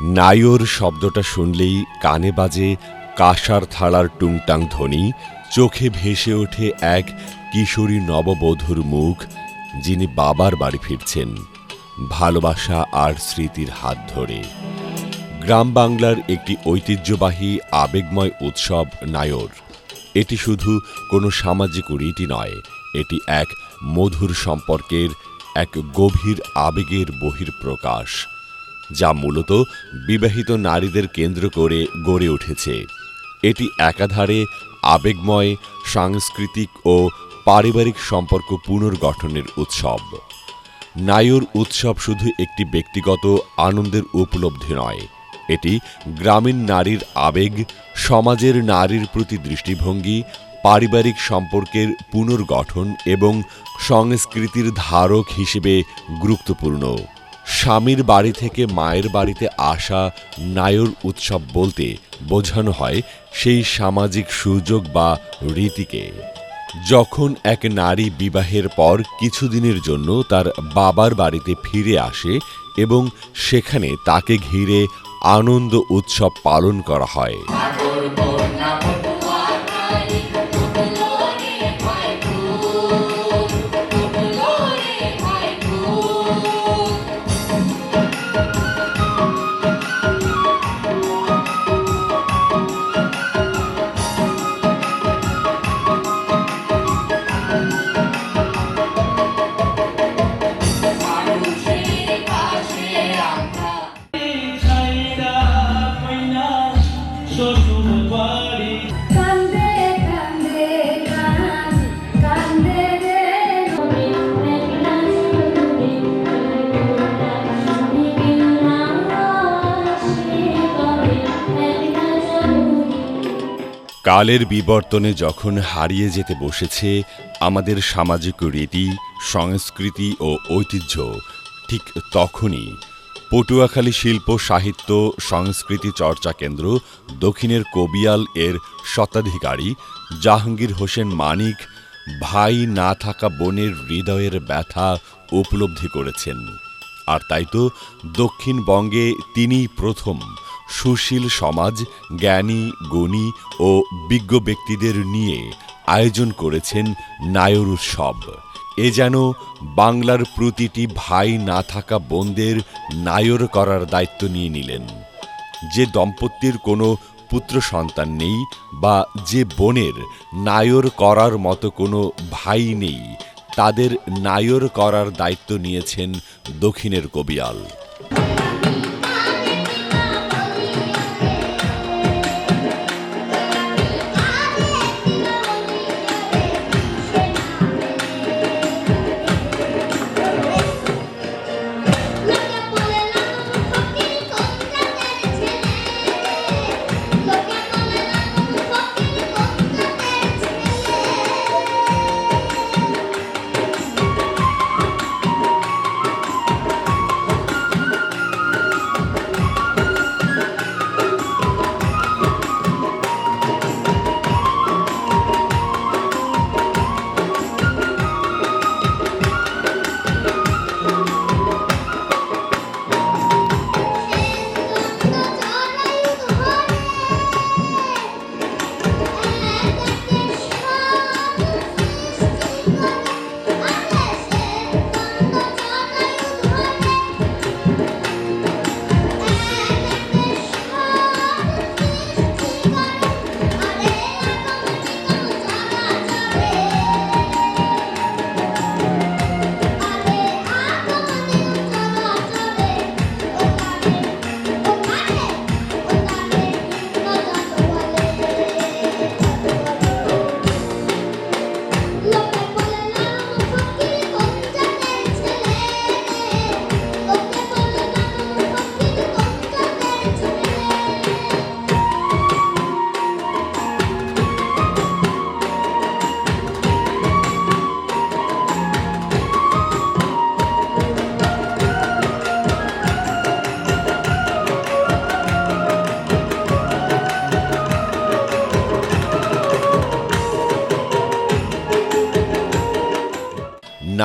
নায়র শব্দটা শুনলেই কানে বাজে কাঁসার থালার টুংটাং ধ্বনি, চোখে ভেসে ওঠে এক কিশোরী নববধূর মুখ, যিনি বাবার বাড়ি ফিরছেন, ভালোবাসা আর স্মৃতির হাত ধরে। গ্রাম বাংলার একটি ঐতিহ্যবাহী আবেগময় উৎসব নায়র। এটি শুধু কোনো সামাজিক রীতি নয়, এটি এক মধুর সম্পর্কের, এক গভীর আবেগের বহির্প্রকাশ যা মূলত বিবাহিত নারীদের কেন্দ্র করে গড়ে উঠেছে। এটি একাধারে আবেগময়, সাংস্কৃতিক ও পারিবারিক সম্পর্ক পুনর্গঠনের উৎসব। নায়ুর উৎসব শুধু একটি ব্যক্তিগত আনন্দের উপলব্ধি নয়, এটি গ্রামীণ নারীর আবেগ, সমাজের নারীর প্রতি দৃষ্টিভঙ্গি, পারিবারিক সম্পর্কের পুনর্গঠন এবং সংস্কৃতির ধারক হিসেবে গুরুত্বপূর্ণ। স্বামীর বাড়ি থেকে মায়ের বাড়িতে আসা নায়র উৎসব বলতে বোঝানো হয় সেই সামাজিক সুযোগ বা রীতিকে। যখন এক নারী বিবাহের পর কিছুদিনের জন্য তার বাবার বাড়িতে ফিরে আসে এবং সেখানে তাকে ঘিরে আনন্দ উৎসব পালন করা হয়। কালের বিবর্তনে যখন হারিয়ে যেতে বসেছে আমাদের সামাজিক রীতি, সংস্কৃতি ও ঐতিহ্য, ঠিক তখনই পটুয়াখালী শিল্প, সাহিত্য, সংস্কৃতি চর্চা কেন্দ্র দক্ষিণের কবিয়াল এর স্বত্বাধিকারী জাহাঙ্গীর হোসেন মানিক ভাই না থাকা বোনের হৃদয়ের ব্যথা উপলব্ধি করেছেন। আর তাই তো দক্ষিণবঙ্গে তিনিই প্রথম সুশীল সমাজ, জ্ঞানী, গুণী ও বিজ্ঞ ব্যক্তিদের নিয়ে আয়োজন করেছেন নায়র উৎসব। এ যেন বাংলার প্রতিটি ভাই না থাকা বোনদের নায়র করার দায়িত্ব নিয়ে নিলেন। যে দম্পতির কোনো পুত্র সন্তান নেই বা যে বোনের নায়র করার মতো কোনো ভাই নেই, তাদের নায়র করার দায়িত্ব নিয়েছেন দক্ষিণের কবিয়াল।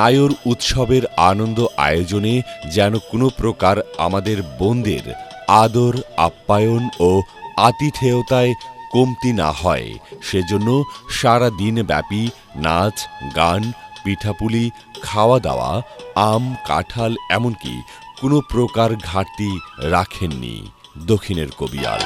নায়র উৎসবের আনন্দ আয়োজনে যেন কোনো প্রকার আমাদের বোনদের আদর, আপ্যায়ন ও আতিথেয়তায় কমতি না হয়। সেজন্য সারা দিন ব্যাপী নাচ, গান, পিঠাপুলি খাওয়া দাওয়া আম, কাঁঠাল এমনকি কোনো প্রকার ঘাটতি রাখেননি দক্ষিণের কবিয়াল।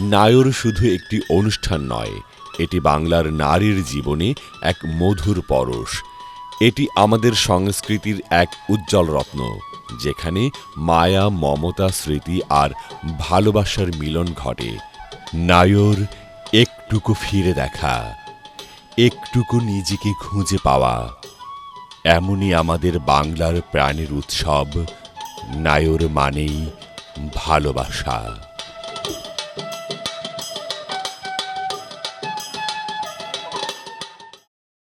নায়র শুধু একটি অনুষ্ঠান নয়, এটি বাংলার নারীর জীবনে এক মধুর পরশ। এটি আমাদের সংস্কৃতির এক উজ্জ্বল রত্ন, যেখানে মায়া, মমতা, স্মৃতি আর ভালোবাসার মিলন ঘটে। নায়র, একটুকু ফিরে দেখা, একটুকু নিজেকে খুঁজে পাওয়া। এমনই আমাদের বাংলার প্রাণের উৎসব, নায়র মানেই ভালোবাসা।